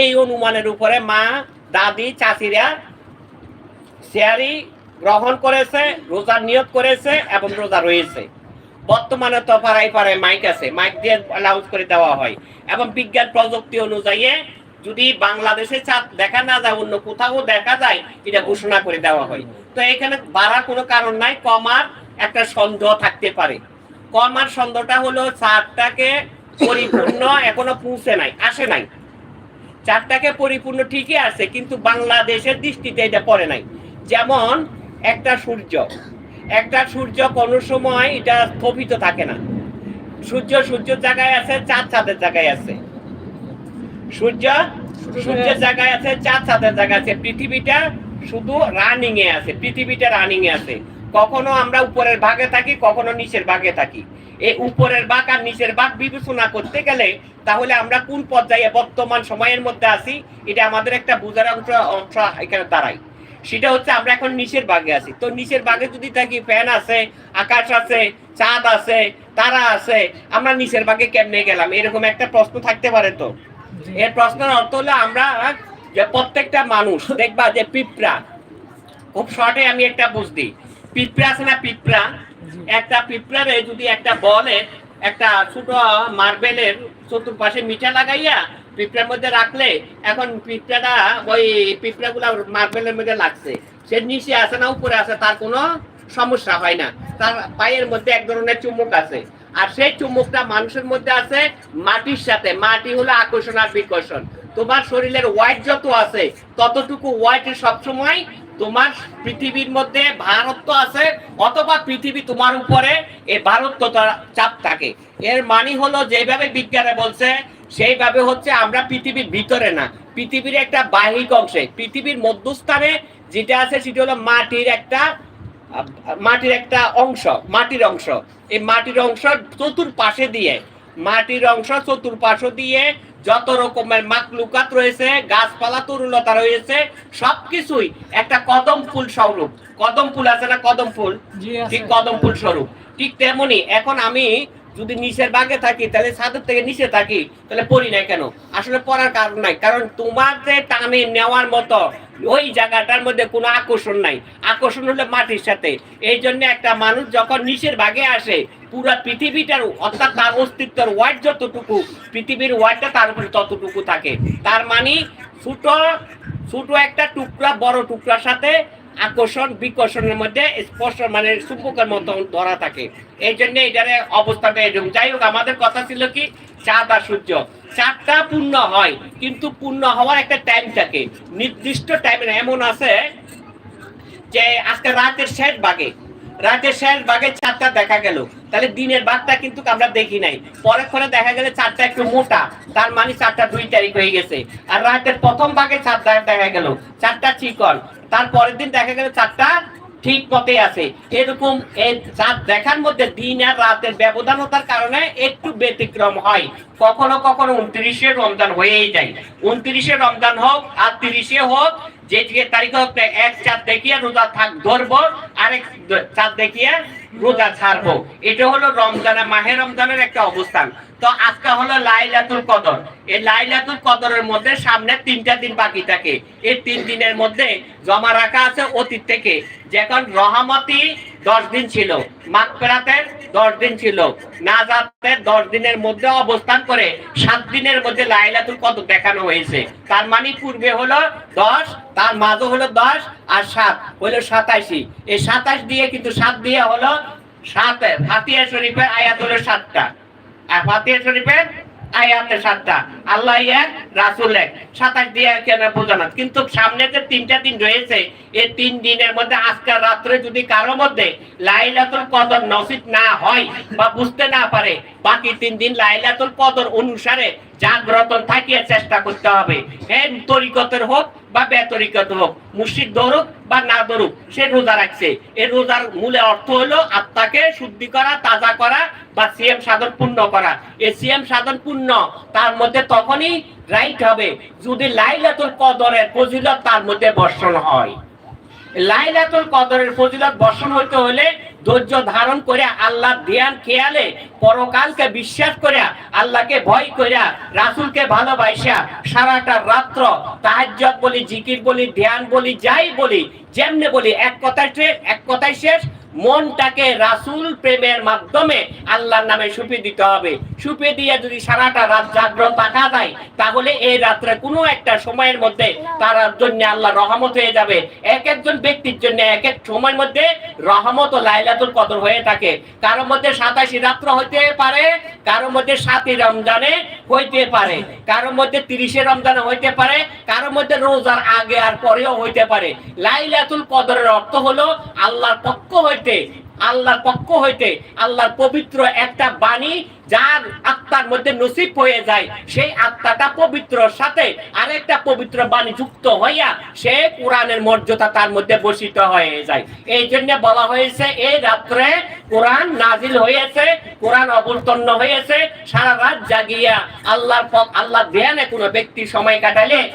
এই অনুমানের উপরে মা, দাদি, চাচিরা শেয়ারি গ্রহণ করেছে রোজার নিয়োগ করেছে এবং রোজা রয়েছে। বর্তমানে তো পাড়ায় পাড়ায় মাইক আছে মাইক দিয়ে অ্যানাউন্স করে দেওয়া হয়। এবং বিজ্ঞান প্রযুক্তি অনুযায়ী যদি বাংলাদেশে চাঁদ দেখা না যায়, অন্য কোথাও দেখা যায়, এটা ঘোষণা করে দেওয়া হয়। তো এখানে বাড়ার কোনো কারণ নাই কমার একটা সন্দেহ থাকতে পারে। কমার সন্দেহটা হলো চাঁদটাকে পরিপূর্ণ এখনও পৌঁছে নাই, আসে নাই। চারটাকে পরিপূর্ণ ঠিকই আছে কিন্তু বাংলাদেশের দৃষ্টিতে এটা পড়ে নাই। যেমন একটা সূর্য। একটা সূর্য কোনো সময় এটা স্থপিত থাকে না। সূর্য সূর্যের জায়গায় আছে চাঁদ চাঁদের জায়গায় আছে। সূর্য সূর্যের জায়গায় আছে চাঁদ চাঁদের জায়গায় আছে। পৃথিবীটা শুধু রানিং এ আছে পৃথিবীটা রানিং এ আছে। কখনো আমরা উপরের ভাগে থাকি কখনো নিচের ভাগে থাকি। এই উপরের বাঘ আর নিচের বাঘ বিবেচনা করতে গেলে তাহলে আমরা কোন পর্যায়ে বর্তমান সময়ের মধ্যে আছি এটা আমাদের একটা বোঝার অংশ অংশ এখানে দাঁড়ায়। সেটা হচ্ছে আমরা এখন নিচের ভাগে আছি। তো নিচের ভাগে যদি থাকি ফ্যান আছে আকাশ আছে চাঁদ আছে তারা আছে আমরা নিচের ভাগে কেমনে গেলাম? এরকম একটা প্রশ্ন থাকতে পারে তো? এর প্রশ্নের অর্থ হলো আমরা যে প্রত্যেকটা মানুষ দেখবা যে পিঁপড়া খুব শর্টে আমি একটা বুঝ দিই। পিঁপড়া আছে না পিঁপড়া? একটা পিঁপড়ারে যদি একটা বলে একটা ছোট মার্বেলের চতুর্পাশে মিঠা লাগাইয়া পিঁপড়ার মধ্যে রাখলে এখন পিঁপড়াটা ওই পিঁপড়া গুলা মার্বেলের মধ্যে লাগছে। সে নিচে আছে না উপরে আছে তার কোনো সমস্যা হয় না। তার পায়ের মধ্যে এক ধরনের চুম্বক আছে। আর সেই চুম্বকটা মানুষের মধ্যে আছে মাটির সাথে। মাটি হলো আকর্ষণ আর বিকর্ষণ। তোমার শরীরের ওয়াইট যত আছে, ততটুকু ওয়াইট সবসময় তোমার পৃথিবীর মধ্যে ভারত্ব আছে, অথবা পৃথিবী তোমার উপরে এই ভারত্ব চাপ থাকে। এর মানে হলো যেভাবে বিজ্ঞানে বলছে, সেইভাবে হচ্ছে আমরা পৃথিবীর ভিতরে না। পৃথিবীর একটা বাহিক অংশে, পৃথিবীর মধ্যস্থানে যেটা আছে, সেটা হলো মাটির একটা মাটির একটা অংশ মাটির অংশ। এই মাটির অংশ চতুর্পাশে দিয়ে মাটির অংশ চতুর্পাশ দিয়ে যত রকমের মাকলুকাত রয়েছে গাছপালা তরুলতা রয়েছে সবকিছুই একটা কদম ফুল স্বরূপ। কদম ফুল আছে না কদম ফুল? ঠিক কদম ফুল স্বরূপ। ঠিক তেমনি এখন আমি যদি নিচের বাগে থাকি তাহলে ছাদের থেকে নিচে থাকি তাহলে পড়ি নাই কেন? আসলে পড়ার কারণ নাই। কারণ তোমার যে টানে নেওয়ার মতো ওই জায়গাটার মধ্যে কোনো আকর্ষণ নাই। আকর্ষণ হলো মাটির সাথে। এই জন্য একটা মানুষ যখন নিচের ভাগে আসে, পুরো পৃথিবীটার, অর্থাৎ তার অস্তিত্বের ওয়ার্ড যতটুকু, পৃথিবীর ওয়ার্ডটা তার উপরে ততটুকু থাকে। তার মানে ছোট ছোট একটা টুকরা, বড় টুকরার সাথে আকর্ষণ, বিকর্ষণের মধ্যে স্পর্শ মানে চুম্বকের মতন ধরা থাকে। এই জন্য এটারে অবস্থাটা এরকম যাই হোক, আমাদের কথা ছিল কি চাঁদ আর সূর্য। চাঁদটা পূর্ণ হয়, কিন্তু পূর্ণ হওয়ার একটা টাইম থাকে। নির্দিষ্ট টাইমে এমন আছে যে আজকে রাতের শেষ ভাগে রাতের শেষ ভাগে চারটা দেখা গেল। তাহলে দিনের ভাগটা কিন্তু আমরা দেখি নাই। পরে পরে দেখা গেলে চারটা একটু মোটা। তার মানে চারটা দুই তারিখ হয়ে গেছে। আর রাতের প্রথম ভাগে চারটা দেখা গেল। চারটা চিকন। তার পরের দিন দেখা গেল চারটা ঠিক মতে আছে। এরকম চাঁদ দেখার মধ্যে দিন আর রাতের ব্যবধানতার কারণে একটু ব্যতিক্রম হয়। কখনো কখনো উনত্রিশে রমজান হয়েই যায়। উনত্রিশে রমজান হোক আর তিরিশে হোক, যে তারিখ হোক এক চাঁদ দেখিয়ে রোজা থাক ধরবো, আরেক চাঁদ দেখিয়ে রোজা ছাড়বো। এটা হলো রমজানের মাহে রমজানের একটা অবস্থান। তো আজকে হলো লাইলাতুল কদর। এই লাইলাতুল কদরের মধ্যে সামনে তিনটা দিন বাকি থাকে। এই তিন দিনের মধ্যে জমা রাখা আছে অতীত থেকে। যখন রহমতি দশ দিন ছিল মাকপেরাতের দশ দিন ছিল, নাজাতের দশ দিনের মধ্যে অবস্থান করে সাত দিনের মধ্যে লাইলাতুল কদর দেখানো হয়েছে। তার মানে পূর্বে হলো দশ, তার মাঝে হলো দশ আর সাত, হলো সাতাশি। এই সাতাশ দিয়ে কিন্তু সাত দিয়ে হলো সাতের ফাতিয়া শরীফের আয়াত হলো সাতটা। আর ফাতিয়া শরীফের আয়াতে সাতটা। আল্লাহ এক রাসুল এক। সাতাশ দিয়ে কিন্তু সামনে যে তিনটা দিন রয়েছে, এই তিন দিনের মধ্যে রাত্রে যদি কারও মধ্যে লাইলাতুল কদর নসিব না হয় বা বুঝতে না পারে, বাকি তিন দিন লাইলাতুল কদর অনুসারে জাগ্রত থাকিয়ে চেষ্টা করতে হবে। হ্যাঁ তরিকতের হোক বা বেতরিকত হোক, মুর্শিদ দৌড়ুক বা না দৌড়ুক সে রোজা রাখছে। এই রোজার মূলে অর্থ হলো আত্মাকে শুদ্ধি করা, তাজা করা বা সিএম সাধন পূর্ণ করা। এই সিএম সাধন পূর্ণ, তার মধ্যে তখনই রাইট হবে। যদি লাইলাতুল কদরের ফজিলত তার মধ্যে বর্ষণ হয়। লাইলাতুল কদরের ফজিলত বর্ষণ হইতে হলে ধৈর্য ধারণ করে আল্লাহ ধ্যান, খেয়ালে, পরকালকে বিশ্বাস করিয়া, আল্লাহকে ভয় করিয়া, রাসূলকে ভালোবাসা সারাটা রাত্র তাহাজ্জুদ বলি, জিকির বলি, ধ্যান বলি, যাই বলি, যেমনে বলি, এক কথায় এক কথায় শেষ মনটাকে রাসূল প্রেমের মাধ্যমে আল্লাহর নামে সুপি দিতে হবে। সুপি দিয়ে যদি সারাটা রাত জাগ্রত থাকা যায়, তাহলে এই রাত্রে কোনো একটা সময়ের মধ্যে তার জন্য আল্লাহ রহমত হয়ে যাবে। এক একজন ব্যক্তির জন্য এক এক সময়ের মধ্যে রহমত ও লাইলাতুল কদর হয়ে থাকে। কারোর মধ্যে সাতাশি রাত্র হইতে পারে, কারোর মধ্যে সাতই রমজানে হইতে পারে, কারোর মধ্যে তিরিশে রমজানে হইতে পারে, কারোর মধ্যে রোজার আগে আর পরেও হইতে পারে। লাইলাতুল কদরের অর্থ হলো আল্লাহর পক্ষ হইতে আল্লাহর পক্ষ হইতে, আল্লাহর পবিত্র একটা বাণী যার আত্মার মধ্যে নসিব হয়ে যায়, সেই আত্মাটা পবিত্র সাথে আরেকটা পবিত্র বাণী যুক্ত হইয়া সে কোরআনের মর্যাদা তার মধ্যে বসিত হয়ে যায়। এই জন্য বলা হয়েছে এই রাত্রে কোরআন নাজিল হয়েছে, কোরআন অবতীর্ণ হয়েছে, সারা রাত জাগিয়া আল্লাহর আল্লাহ ধ্যানে কোনো ব্যক্তি সময় কাটালে